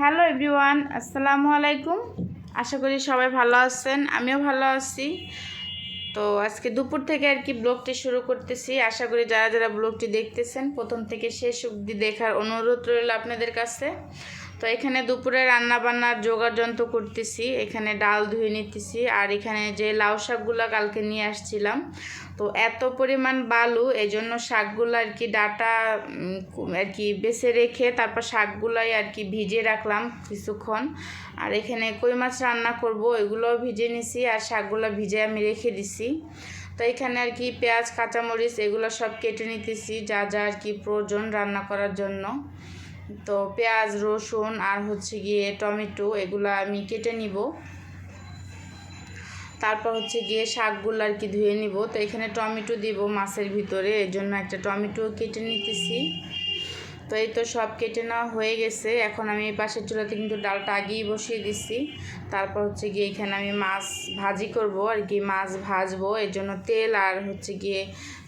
Hello everyone, আসসালামু আলাইকুম। আশা করি সবাই ভালো আছেন, আমিও ভালো আছি। তো আজকে দুপুর থেকে আর কি ব্লগটি শুরু করতেছি। আশা করি যারা যারা ব্লগটি দেখতেছেন, প্রথম থেকে শেষ অবধি দেখার অনুরোধ রইল আপনাদের কাছে। তো এখানে দুপুরে রান্না বান্নার যন্ত্র করতেছি, এখানে ডাল ধুয়ে নিতেছি, আর এখানে যে লাউ শাকগুলো কালকে নিয়ে আসছিলাম, তো এত পরিমাণ বালু এই জন্য শাকগুলো আর কি ডাটা আর কি বেছে রেখে তারপর শাকগুলাই আর কি ভিজে রাখলাম কিছুক্ষণ। আর এখানে কই মাছ রান্না করব এগুলোও ভিজে নিছি, আর শাকগুলো ভিজে আমি রেখে দিছি। তো এখানে আর কি পেঁয়াজ, কাঁচামরিচ, এগুলো সব কেটে নিতেছি, যা যা আর কি প্রয়োজন রান্না করার জন্য। তো পেঁয়াজ, রসুন আর হচ্ছে গিয়ে টমেটো এগুলো আমি কেটে নিব। তারপর হচ্ছে গিয়ে শাকগুলো আর কি ধুয়ে নিব। তো এখানে টমেটো দিব মাছের ভিতরে এর জন্য একটা টমেটো কেটে নিতেছি। তো এই তো সব কেটে নেওয়া হয়ে গেছে। এখন আমি পাশের চুলাতে কিন্তু ডালটা আগেই বসিয়ে দিছি। তারপর হচ্ছে গিয়ে এখানে আমি মাছ ভাজি করব আর কি, মাছ ভাজবো। এর জন্য তেল আর হচ্ছে গিয়ে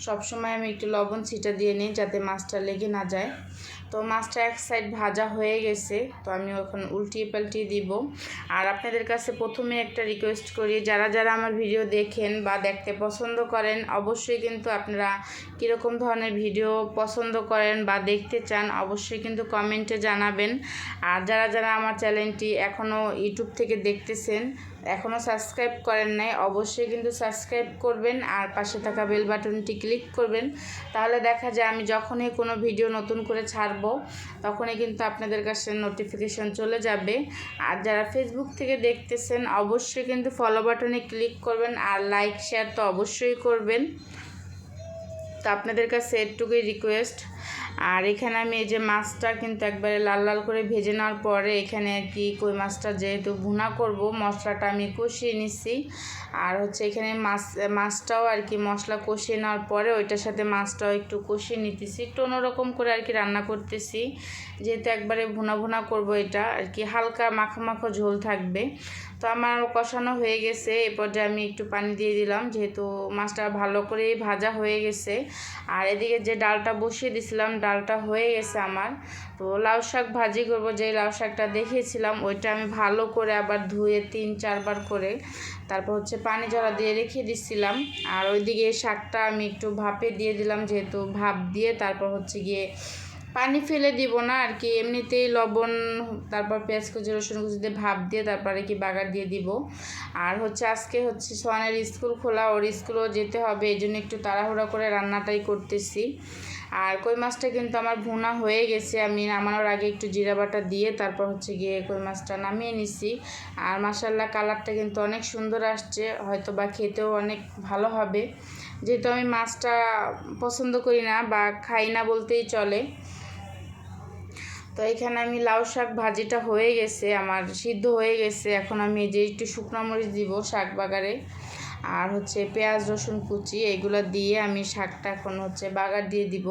সবসময় আমি একটু লবণ ছিটা দিয়ে নিই যাতে মাছটা লেগে না যায়। তো মাছটা এক সাইড ভাজা হয়ে গেছে, তো আমি এখন উল্টিয়ে পাল্টিয়ে দিব। আর আপনাদের কাছে প্রথমে একটা রিকোয়েস্ট করি, যারা যারা আমার ভিডিও দেখেন বা দেখতে পছন্দ করেন, অবশ্যই কিন্তু আপনারা কীরকম ধরনের ভিডিও পছন্দ করেন বা দেখতে চান, অবশ্যই কিন্তু কমেন্টে জানাবেন। আর যারা যারা আমার চ্যানেলটি এখনও ইউটিউব থেকে দেখতেছেন এখনও সাবস্ক্রাইব করেন নাই, অবশ্যই কিন্তু সাবস্ক্রাইব করবেন আর পাশে থাকা বেল বাটনটি ক্লিক করবেন। তাহলে দেখা যায় আমি যখনই কোনো ভিডিও নতুন করে ছাড়বো, তখনই কিন্তু আপনাদের কাছে নোটিফিকেশন চলে যাবে। আর যারা ফেসবুক থেকে দেখতেছেন, অবশ্যই কিন্তু ফলো বাটনে ক্লিক করবেন আর লাইক শেয়ার তো অবশ্যই করবেন। তো আপনাদের কাছে এটুকুই রিকোয়েস্ট আর এখানে আমি এই যে মাছটা কিন্তু একবারে লাল লাল করে ভেজে নেওয়ার পরে এখানে আর কি কই মাছটা যেহেতু ভুনা করব, মশলাটা আমি কষিয়ে নিচ্ছি আর হচ্ছে এখানে মাছ, মাছটাও আর কি মশলা কষিয়ে নেওয়ার পরে ওইটার সাথে মাছটাও একটু কষিয়ে নিতেছি। একটু অন্যরকম করে আর কি রান্না করতেছি। যেহেতু একবারে ভুনা ভুনা করব এটা, আর কি হালকা মাখো মাখো ঝোল থাকবে। তো আমার কষানো হয়ে গেছে, এ পর্যায়ে আমি একটু পানি দিয়ে দিলাম, যেহেতু মাছটা ভালো করেই ভাজা হয়ে গেছে। আর এদিকে যে ডালটা বসিয়ে দিছিলাম ডালটা হয়ে গেছে আমার। তো লাউ শাক ভাজি করব যে লাউ শাকটা দেখিয়েছিলাম, ওইটা আমি ভালো করে আবার ধুয়ে তিন চারবার করে তারপর হচ্ছে পানি জড়া দিয়ে রেখে দিচ্ছিলাম আর ওইদিকে শাকটা আমি একটু ভাপে দিয়ে দিলাম, যেহেতু ভাপ দিয়ে তারপর হচ্ছে গিয়ে পানি ফেলে দিব না আর কি, এমনিতেই লবণ, তারপর পেঁয়াজ কুচি, রসুন কুচি দিয়ে ভাপ দিয়ে তারপরে কি বাগার দিয়ে দিব। আর হচ্ছে আজকে হচ্ছে সোহানের স্কুল খোলা, ওর স্কুলও যেতে হবে, এই জন্য একটু তাড়াহুড়া করে রান্নাটাই করতেছি। আর কই মাছটা কিন্তু আমার ভুনা হয়ে গেছে। আমি নামানোর আগে একটু জিরা বাটা দিয়ে তারপর হচ্ছে গিয়ে কই মাছটা নামিয়ে নিছি। আর মাসাল্লাহ কালারটা কিন্তু অনেক সুন্দর আসছে হয়তো বা খেতেও অনেক ভালো হবে। যেহেতু আমি মাছটা পছন্দ করি না বা খাই না বলতেই চলে। তো এখানে আমি লাউ শাক ভাজিটা হয়ে গেছে, আমার সিদ্ধ হয়ে গেছে। এখন আমি যে একটু শুকনো মরিচ দিব শাক বাগারে। আর হচ্ছে পেঁয়াজ, রসুন, কুচি এগুলো দিয়ে আমি শাকটা এখন হচ্ছে বাগার দিয়ে দিব।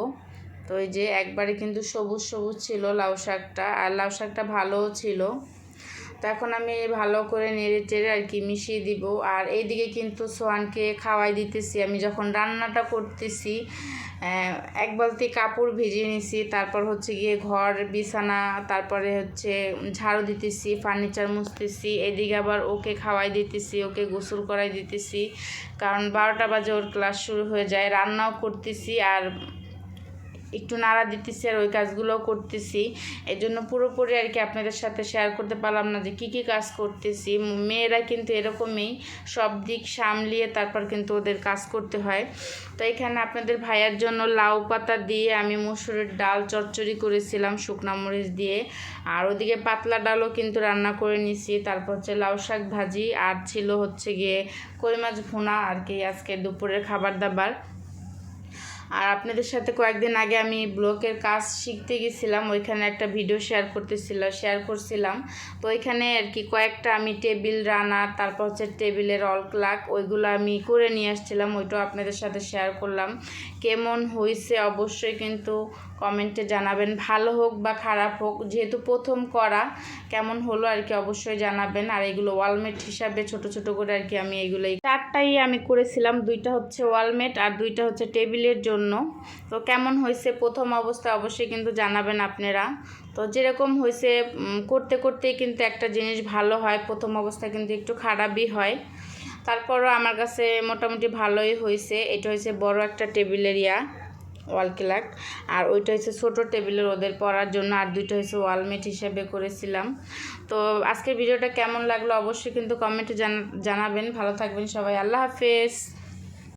তো এই যে একবারে কিন্তু সবুজ সবুজ ছিল লাউ শাকটা। আর লাউ শাকটা ভালোও ছিল। এখন আমি ভালো করে নেড়ে চেড়ে আর কি মিশিয়ে দিব। আর এইদিকে কিন্তু সোহানকে খাওয়াই দিতেছি। আমি যখন রান্নাটা করতেছি এক বালতি কাপড় ভিজিয়ে নিছি, তারপর হচ্ছে গিয়ে ঘর, বিছানা, তারপরে হচ্ছে ঝাড়ু দিতেছি, ফার্নিচার মুছতেছি, এদিকে আবার ওকে খাওয়াই দিতেছি, ওকে গোসল করাই দিতেছি। কারণ বারোটা বাজে ওর ক্লাস শুরু হয়ে যায়। রান্নাও করতেছি আর একটু নাড়া দিতেছি আর ওই কাজগুলোও করতেছি। এই জন্য পুরোপুরি আর কি আপনাদের সাথে শেয়ার করতে পারলাম না যে কী কী কাজ করতেছি। মেয়েরা কিন্তু এরকমই, সব দিক সামলিয়ে তারপর কিন্তু ওদের কাজ করতে হয়। তো এখানে আপনাদের ভাইয়ার জন্য লাউ পাতা দিয়ে আমি মসুরের ডাল চচ্চড়ি করেছিলাম, শুকনা মরিচ দিয়ে। আর ওদিকে পাতলা ডালও কিন্তু রান্না করে নিছি। তারপর হচ্ছে লাউ শাক ভাজি। আর ছিল হচ্ছে গিয়ে কই মাছ ভুনা আর কি আজকে দুপুরের খাবার দাবার। আর আপনাদের সাথে কয়েকদিন আগে আমি ব্লকের কাজ শিখতে গেছিলাম, ওইখানে একটা ভিডিও শেয়ার করতেছিলাম শেয়ার করছিলাম। তো ওইখানে আর কি কয়েকটা আমি টেবিল রানার তারপর হচ্ছে টেবিলের অল ক্লাক ওইগুলো আমি করে নিয়ে আসছিলাম, ওইটাও আপনাদের সাথে শেয়ার করলাম। কেমন হয়েছে অবশ্যই কিন্তু কমেন্টে জানাবেন। ভালো হোক বা খারাপ হোক, যেহেতু প্রথম করা, কেমন হলো আর কি অবশ্যই জানাবেন। আর এগুলো ওয়ালমেট হিসাবে ছোট ছোট করে আর কি আমি এগুলো চারটাই আমি করেছিলাম, দুইটা হচ্ছে ওয়ালমেট আর দুইটা হচ্ছে টেবিলের জন্য। জন্য। তো কেমন হয়েছে প্রথম অবস্থায় অবশ্যই কিন্তু জানাবেন আপনারা। তো যেরকম হয়েছে করতে করতেই কিন্তু একটা জিনিস ভালো হয়, প্রথম অবস্থায় কিন্তু একটু খারাপই হয়। তারপরও আমার কাছে মোটামুটি ভালোই হয়েছে। এটা হয়েছে বড় একটা টেবিলের ইয়া, ওয়াল ক্লাক আর ওইটা হচ্ছে ছোটো টেবিলের ওদের পড়ার জন্য। আর দুইটা হচ্ছে ওয়ালমেট হিসেবে করেছিলাম। তো আজকের ভিডিওটা কেমন লাগল অবশ্যই কিন্তু কমেন্টে জানাবেন। ভালো থাকবেন সবাই। আল্লাহ হাফেজ।